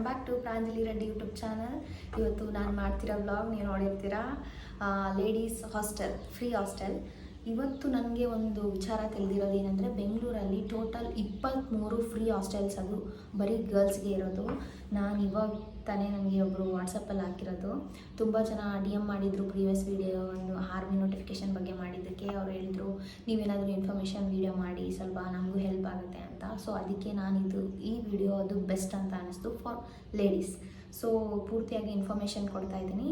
Welcome back to Pranjali Reddy YouTube channel ಇವತ್ತು ನಾನು ಮಾಡ್ತಿರೋ ಬ್ಲಾಗ್ ನೀವು ನೋಡಿರ್ತೀರಾ? ಲೇಡೀಸ್ ಹಾಸ್ಟೆಲ್ ಫ್ರೀ ಹಾಸ್ಟೆಲ್ ಇವತ್ತು ನನಗೆ ಒಂದು ವಿಚಾರ ತಿಳಿದಿರೋದು ಏನಂದರೆ ಬೆಂಗಳೂರಲ್ಲಿ ಟೋಟಲ್ ಇಪ್ಪತ್ತ್ಮೂರು ಫ್ರೀ ಹಾಸ್ಟೆಲ್ಸ್ ಅದು. ಬರೀ ಗರ್ಲ್ಸ್ಗೆ ಇರೋದು. ನಾನು ಇವಾಗ ತಾನೇ ನನಗೆ ಒಬ್ಬರು ವಾಟ್ಸಪ್ಪಲ್ಲಿ ಹಾಕಿರೋದು. ತುಂಬ ಜನ ಡಿ ಎಂ ಮಾಡಿದರು ಪ್ರೀವಿಯಸ್ ವೀಡಿಯೋ ಒಂದು ಆರ್ಮಿ ನೋಟಿಫಿಕೇಷನ್ ಬಗ್ಗೆ ಮಾಡಿದ್ದಕ್ಕೆ ಅವ್ರು ಹೇಳಿದ್ರು, ನೀವೇನಾದರೂ ಇನ್ಫಾರ್ಮೇಷನ್ ವೀಡಿಯೋ ಮಾಡಿ, ಸ್ವಲ್ಪ ನಮಗೂ ಹೆಲ್ಪ್ ಆಗುತ್ತೆ ಅಂತ. ಸೊ ಅದಕ್ಕೆ ನಾನಿದು ಈ ವಿಡಿಯೋ ಅದು ಬೆಸ್ಟ್ ಅಂತ ಅನ್ನಿಸ್ತು ಫಾರ್ ಲೇಡೀಸ್. ಸೊ ಪೂರ್ತಿಯಾಗಿ ಇನ್ಫಾರ್ಮೇಷನ್ ಕೊಡ್ತಾ ಇದ್ದೀನಿ.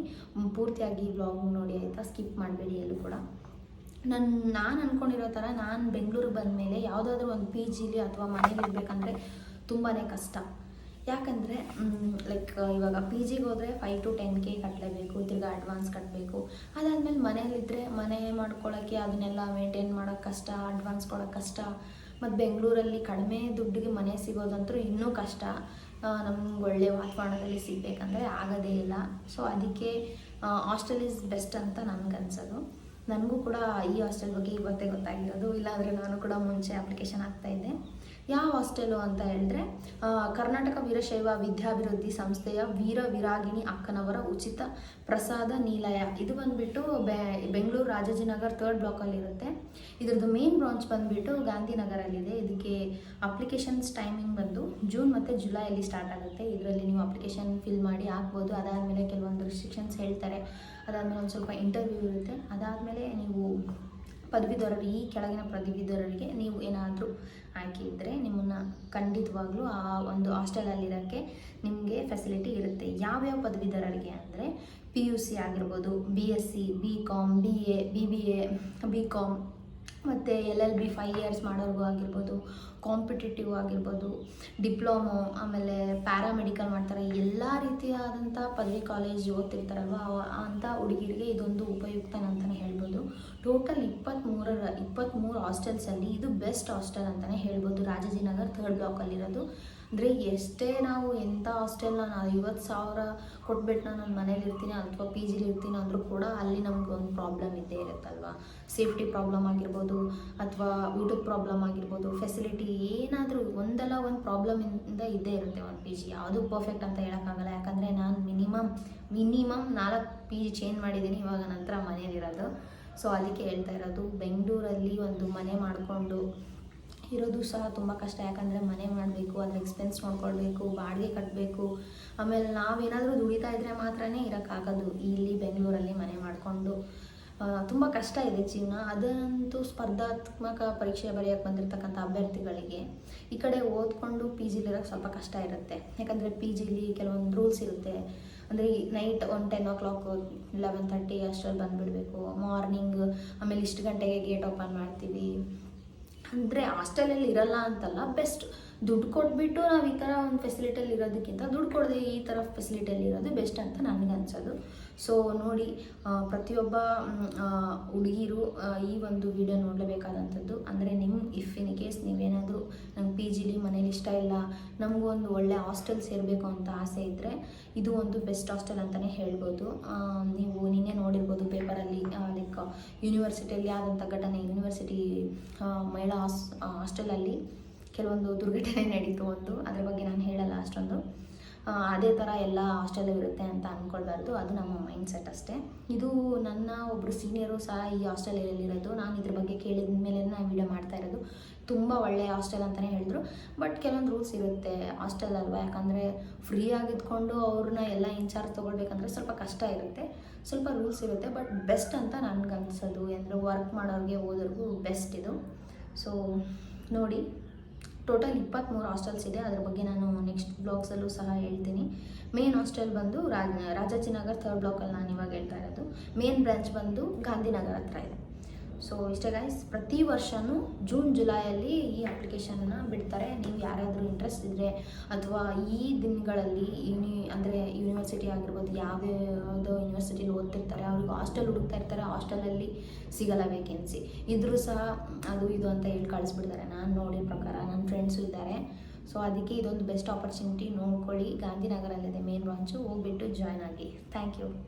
ಪೂರ್ತಿಯಾಗಿ ಬ್ಲಾಗ್ ನೋಡಿ ಆಯಿತಾ? ಸ್ಕಿಪ್ ಮಾಡಬೇಡಿ ಎಲ್ಲೂ ಕೂಡ. ನನ್ನ ನಾನು ಅಂದ್ಕೊಂಡಿರೋ ಥರ ನಾನು ಬೆಂಗಳೂರು ಬಂದ ಮೇಲೆ ಯಾವುದಾದ್ರೂ ಒಂದು ಪಿ ಜಿಲಿ ಅಥವಾ ಮನೇಲಿ ಇರಬೇಕಂದ್ರೆ ತುಂಬಾ ಕಷ್ಟ. ಯಾಕಂದರೆ ಲೈಕ್ ಇವಾಗ ಪಿ ಜಿಗೆ ಹೋದರೆ ಫೈವ್ ಟು ಟೆನ್ ಕೆ ಕಟ್ಟಲೇಬೇಕು ತಿರ್ಗಾ ಅಡ್ವಾನ್ಸ್ ಕಟ್ಟಬೇಕು ಅದಾದಮೇಲೆ ಮನೇಲಿದ್ದರೆ ಮನೆ ಮಾಡ್ಕೊಳ್ಳೋಕ್ಕೆ ಅದನ್ನೆಲ್ಲ ಮೇಂಟೈನ್ ಮಾಡೋಕ್ಕೆ ಕಷ್ಟ ಅಡ್ವಾನ್ಸ್ ಕೊಡೋಕ್ಕೆ ಕಷ್ಟ. ಮತ್ತು ಬೆಂಗಳೂರಲ್ಲಿ ಕಡಿಮೆ ದುಡ್ಡಿಗೆ ಮನೆ ಸಿಗೋದಂತೂ ಇನ್ನೂ ಕಷ್ಟ. ನಮ್ಗೆ ಒಳ್ಳೆ ವಾತಾವರಣದಲ್ಲಿ ಸಿಗಬೇಕಂದ್ರೆ ಆಗೋದೇ ಇಲ್ಲ. ಸೊ ಅದಕ್ಕೆ ಹಾಸ್ಟೆಲ್ ಈಸ್ ಬೆಸ್ಟ್ ಅಂತ ನನಗನ್ಸೋದು. ನನಗೂ ಕೂಡ ಈ ಹಾಸ್ಟೆಲ್ ಬಗ್ಗೆ ಇವತ್ತೇ ಗೊತ್ತಾಗಿರೋದು. ಇಲ್ಲಾಂದರೆ ನಾನು ಕೂಡ ಮುಂಚೆ ಅಪ್ಲಿಕೇಶನ್ ಹಾಕ್ತಾಯಿದ್ದೆ ಯಾವ ಹಾಸ್ಟೆಲು ಅಂತ ಹೇಳಿದ್ರೆ ಕರ್ನಾಟಕ ವೀರಶೈವ ವಿದ್ಯಾಭಿವೃದ್ಧಿ ಸಂಸ್ಥೆಯ ವೀರ ವಿರಾಗಿಣಿ ಅಕ್ಕನವರ ಉಚಿತ ಪ್ರಸಾದ ನಿಲಯ. ಇದು ಬಂದುಬಿಟ್ಟು ಬೆಂಗಳೂರು ರಾಜಾಜಿನಗರ್ ಥರ್ಡ್ ಬ್ಲಾಕಲ್ಲಿರುತ್ತೆ ಇದ್ರದ್ದು ಮೇನ್ ಬ್ರಾಂಚ್ ಬಂದುಬಿಟ್ಟು ಗಾಂಧಿನಗರಲ್ಲಿದೆ. ಇದಕ್ಕೆ ಅಪ್ಲಿಕೇಶನ್ಸ್ ಟೈಮಿಂಗ್ ಬಂದು ಜೂನ್ ಮತ್ತು ಜುಲೈಯಲ್ಲಿ ಸ್ಟಾರ್ಟ್ ಆಗುತ್ತೆ. ಇದರಲ್ಲಿ ನೀವು ಅಪ್ಲಿಕೇಶನ್ ಫಿಲ್ ಮಾಡಿ ಹಾಕ್ಬೋದು. ಅದಾದಮೇಲೆ ಕೆಲವೊಂದು ರಿಸ್ಟ್ರಿಕ್ಷನ್ಸ್ ಹೇಳ್ತಾರೆ. ಅದಾದಮೇಲೆ ಒಂದು ಸ್ವಲ್ಪ ಇಂಟರ್ವ್ಯೂ ಇರುತ್ತೆ. ಅದಾದಮೇಲೆ ನೀವು ಪದವೀಧರರು ಈ ಕೆಳಗಿನ ಪದವೀಧರರಿಗೆ ನೀವು ಏನಾದರೂ ಆಯ್ಕೆ ಇದ್ದರೆ ನಿಮ್ಮನ್ನು ಖಂಡಿತವಾಗ್ಲೂ ಆ ಒಂದು ಹಾಸ್ಟೆಲಲ್ಲಿರೋಕ್ಕೆ ನಿಮಗೆ ಫೆಸಿಲಿಟಿ ಇರುತ್ತೆ. ಯಾವ್ಯಾವ ಪದವೀಧರರಿಗೆ ಅಂದರೆ ಪಿ ಯು ಸಿ ಆಗಿರ್ಬೋದು B S C B com B A B B A B com ಮತ್ತು L L B five years ಮಾಡೋರ್ಗು ಆಗಿರ್ಬೋದು ಕಾಂಪಿಟೇಟಿವ್ ಆಗಿರ್ಬೋದು ಡಿಪ್ಲೊಮೊ ಆಮೇಲೆ ಪ್ಯಾರಾಮೆಡಿಕಲ್ ಮಾಡ್ತಾರೆ, ಎಲ್ಲ ರೀತಿಯಾದಂಥ ಪದವಿ ಕಾಲೇಜ್ ಓದ್ತಿರ್ತಾರಲ್ವ ಅಂಥ ಹುಡುಗಿರಿಗೆ ಇದೊಂದು ಉಪಯುಕ್ತ ಅಂತಲೇ ಹೇಳ್ಬೋದು. ಟೋಟಲ್ ಇಪ್ಪತ್ತ್ಮೂರರ ಇಪ್ಪತ್ತ್ಮೂರು ಹಾಸ್ಟೆಲ್ಸಲ್ಲಿ ಇದು ಬೆಸ್ಟ್ ಹಾಸ್ಟೆಲ್ ಅಂತಲೇ ಹೇಳ್ಬೋದು, ರಾಜಾಜಿನಗರ್ ಥರ್ಡ್ ಬ್ಲಾಕಲ್ಲಿರೋದು ಅಂದರೆ ಎಷ್ಟೇ ನಾವು ಎಂಥ ಹಾಸ್ಟೆಲ್ ನಾನು ಐವತ್ತು ಸಾವಿರ ಕೊಟ್ಬಿಟ್ಟು ನಾನು ನನ್ನ ಮನೇಲಿ ಇರ್ತೀನಿ ಅಥವಾ ಪಿ ಜಿಲಿ ಇರ್ತೀನಿ ಅಂದರೂ ಕೂಡ ಅಲ್ಲಿ ನಮ್ಗೆ ಒಂದು ಪ್ರಾಬ್ಲಮ್ ಇದ್ದೇ ಇರುತ್ತಲ್ವ? ಸೇಫ್ಟಿ ಪ್ರಾಬ್ಲಮ್ ಆಗಿರ್ಬೋದು ಅಥವಾ ಊಟದ ಪ್ರಾಬ್ಲಮ್ ಆಗಿರ್ಬೋದು ಫೆಸಿಲಿಟಿ ಏನಾದರೂ ಒಂದಲ್ಲ ಒಂದು ಪ್ರಾಬ್ಲಮಿಂದ ಇದ್ದೇ ಇರುತ್ತೆ ಒಂದು ಪಿ ಜಿ ಯಾವುದು ಪರ್ಫೆಕ್ಟ್ ಅಂತ ಹೇಳೋಕ್ಕಾಗಲ್ಲ. ಯಾಕಂದರೆ ನಾನು ಮಿನಿಮಮ್ ಮಿನಿಮಮ್ ನಾಲ್ಕು ಪಿ ಜಿ ಚೇಂಜ್ ಮಾಡಿದ್ದೀನಿ ಇವಾಗ ನಂತರ ಮನೇಲಿರೋದು. ಸೊ ಅದಕ್ಕೆ ಹೇಳ್ತಾ ಇರೋದು ಬೆಂಗಳೂರಲ್ಲಿ ಒಂದು ಮನೆ ಮಾಡಿಕೊಂಡು ಇರೋದು ಸಹ ತುಂಬ ಕಷ್ಟ. ಯಾಕಂದರೆ ಮನೆ ಮಾಡಬೇಕು ಅದ್ರ ಎಕ್ಸ್ಪೆನ್ಸ್ ನೋಡ್ಕೊಳ್ಬೇಕು, ಬಾಡಿಗೆ ಕಟ್ಟಬೇಕು ಆಮೇಲೆ ನಾವೇನಾದರೂ ದುಡಿತಾ ಇದ್ದರೆ ಮಾತ್ರನೇ ಇರೋಕ್ಕಾಗೋದು. ಇಲ್ಲಿ ಬೆಂಗಳೂರಲ್ಲಿ ಮನೆ ಮಾಡಿಕೊಂಡು ತುಂಬ ಕಷ್ಟ ಇದೆ ಜೀವನ. ಅದಂತೂ ಸ್ಪರ್ಧಾತ್ಮಕ ಪರೀಕ್ಷೆ ಬರೆಯೋಕ್ಕೆ ಬಂದಿರತಕ್ಕಂಥ ಅಭ್ಯರ್ಥಿಗಳಿಗೆ ಈ ಕಡೆ ಓದ್ಕೊಂಡು ಪಿ ಜಿಲಿರೋಕ್ಕೆ ಸ್ವಲ್ಪ ಕಷ್ಟ ಇರುತ್ತೆ. ಯಾಕಂದರೆ ಪಿ ಜಿಲಿ ಕೆಲವೊಂದು ರೂಲ್ಸ್ ಇರುತ್ತೆ. ಅಂದರೆ ನೈಟ್ ಒಂದು ten o'clock eleven thirty ಅಷ್ಟರಲ್ಲಿ ಬಂದುಬಿಡಬೇಕು. ಮಾರ್ನಿಂಗ್ ಆಮೇಲೆ ಇಷ್ಟು ಗಂಟೆಗೆ ಗೇಟ್ ಓಪನ್ ಮಾಡ್ತೀವಿ. ಅಂದರೆ ಹಾಸ್ಟೆಲಲ್ಲಿ ಇರಲ್ಲ ಅಂತಲ್ಲ ಬೆಸ್ಟ್ ದುಡ್ಡು ಕೊಟ್ಬಿಟ್ಟು ನಾವು ಈ ಥರ ಒಂದು ಫೆಸಿಲಿಟಿಯಲ್ಲಿ ಇರೋದಕ್ಕಿಂತ ದುಡ್ಡು ಕೊಡದೆ ಈ ಥರ ಫೆಸಿಲಿಟಿಯಲ್ಲಿ ಇರೋದು ಬೆಸ್ಟ್ ಅಂತ ನನಗೆ ಅನ್ಸೋದು. ಸೊ ನೋಡಿ ಪ್ರತಿಯೊಬ್ಬ ಹುಡುಗಿರು ಈ ಒಂದು ವಿಡಿಯೋ ನೋಡಲೇಬೇಕಾದಂಥದ್ದು. ಅಂದರೆ ನಿಮ್ಮ ಇಫ್ ಇನ್ ಕೇಸ್ ನೀವೇನಾದರೂ ನಂಗೆ ಪಿ ಜಿಲಿ ಮನೇಲಿ ಇಷ್ಟ ಇಲ್ಲ, ನಮಗೂ ಒಂದು ಒಳ್ಳೆ ಹಾಸ್ಟೆಲ್ ಸೇರಬೇಕು ಅಂತ ಆಸೆ ಇದ್ದರೆ ಇದು ಒಂದು ಬೆಸ್ಟ್ ಹಾಸ್ಟೆಲ್ ಅಂತಲೇ ಹೇಳ್ಬೋದು. ನೀವು ನಿನ್ನೆ ನೋಡಿರ್ಬೋದು ಪೇಪರಲ್ಲಿ ಯೂನಿವರ್ಸಿಟಿಯಲ್ಲಿ ಆದಂಥ ಘಟನೆ ಯೂನಿವರ್ಸಿಟಿ ಮಹಿಳಾ ಹಾಸ್, ಹಾಸ್ಟೆಲಲ್ಲಿ ಕೆಲವೊಂದು ದುರ್ಘಟನೆ ನಡೀತು ಒಂದು. ಅದ್ರ ಬಗ್ಗೆ ನಾನು ಹೇಳಲ್ಲ ಅಷ್ಟೊಂದು. ಅದೇ ಥರ ಎಲ್ಲ ಹಾಸ್ಟೆಲ್ ಇರುತ್ತೆ ಅಂತ ಅಂದ್ಕೊಳ್ಬಾರ್ದು ಅದು ನಮ್ಮ ಮೈಂಡ್ ಸೆಟ್ ಅಷ್ಟೇ. ಇದು ನನ್ನ ಒಬ್ಬರು ಸೀನಿಯರು ಸಹ ಈ ಹಾಸ್ಟೆಲಲ್ಲಿರೋದು. ನಾನು ಇದ್ರ ಬಗ್ಗೆ ಕೇಳಿದ ಮೇಲೆ ನಾನು ವಿಡಿಯೋ ಮಾಡ್ತಾ ಇರೋದು. ತುಂಬ ಒಳ್ಳೆಯ ಹಾಸ್ಟೆಲ್ ಅಂತಲೇ ಹೇಳಿದ್ರು. ಬಟ್ ಕೆಲವೊಂದು ರೂಲ್ಸ್ ಇರುತ್ತೆ ಹಾಸ್ಟೆಲ್ ಅಲ್ವಾ? ಯಾಕಂದರೆ ಫ್ರೀ ಆಗಿದ್ಕೊಂಡು ಅವ್ರನ್ನ ಎಲ್ಲ ಇನ್ಚಾರ್ಜ್ ತೊಗೊಳ್ಬೇಕಂದ್ರೆ ಸ್ವಲ್ಪ ಕಷ್ಟ ಇರುತ್ತೆ. ಸ್ವಲ್ಪ ರೂಲ್ಸ್ ಇರುತ್ತೆ ಬಟ್ ಬೆಸ್ಟ್ ಅಂತ ನನಗೆ ಅನ್ಸೋದು ಅಂದರೆ ವರ್ಕ್ ಮಾಡೋರಿಗೆ ಓದೋರ್ಗೂ ಬೆಸ್ಟ್ ಇದು. ಸೊ ನೋಡಿ ಟೋಟಲ್ ಇಪ್ಪತ್ತ್ಮೂರು ಹಾಸ್ಟೆಲ್ಸ್ ಇದೆ. ಅದ್ರ ಬಗ್ಗೆ ನಾನು ನೆಕ್ಸ್ಟ್ ಬ್ಲಾಗ್ಸಲ್ಲೂ ಸಹ ಹೇಳ್ತೀನಿ. ಮೇನ್ ಹಾಸ್ಟೆಲ್ ಬಂದು ರಾಜ, ರಾಜಾಜಿನಗರ್ ಥರ್ಡ್ ಬ್ಲಾಕಲ್ಲಿ ನಾನು ಇವಾಗ ಹೇಳ್ತಾ ಇರೋದು. ಮೇನ್ ಬ್ರಾಂಚ್ ಬಂದು ಗಾಂಧಿನಗರ್ ಹತ್ರ ಇದೆ. ಸೊ ಇಷ್ಟೇ ಗೈಸ್ ಪ್ರತಿ ವರ್ಷವೂ ಜೂನ್ ಜುಲೈಯಲ್ಲಿ ಈ ಅಪ್ಲಿಕೇಶನನ್ನು ಬಿಡ್ತಾರೆ. ನೀವು ಯಾರಾದರೂ ಇಂಟ್ರೆಸ್ಟ್ ಇದ್ದರೆ ಅಥವಾ ಈ ದಿನಗಳಲ್ಲಿ ಯೂನಿ ಅಂದರೆ ಯೂನಿವರ್ಸಿಟಿ ಆಗಿರ್ಬೋದು ಯಾವ್ಯಾವುದೋ ಯೂನಿವರ್ಸಿಟಿಲಿ ಓದ್ತಿರ್ತಾರೆ, ಅವ್ರಿಗೆ ಹಾಸ್ಟೆಲ್ ಹುಡುಕ್ತಾ ಇರ್ತಾರೆ ಹಾಸ್ಟೆಲಲ್ಲಿ ಸಿಗಲ್ಲ ವೇಕೆನ್ಸಿ ಇದ್ರೂ ಸಹ ಅದು ಇದು ಅಂತ ಹೇಳಿ ಕಳಿಸ್ಬಿಡ್ತಾರೆ. ನಾನು ನೋಡಿದ ಪ್ರಕಾರ ನನ್ನ ಫ್ರೆಂಡ್ಸು ಇದ್ದಾರೆ. ಸೊ ಅದಕ್ಕೆ ಇದೊಂದು ಬೆಸ್ಟ್ ಆಪರ್ಚುನಿಟಿ ನೋಡ್ಕೊಳ್ಳಿ. ಗಾಂಧಿನಗರಲ್ಲಿದೆ ಮೇನ್ ಬ್ರಾಂಚು ಹೋಗ್ಬಿಟ್ಟು ಜಾಯ್ನ್ ಆಗಿ. Thank you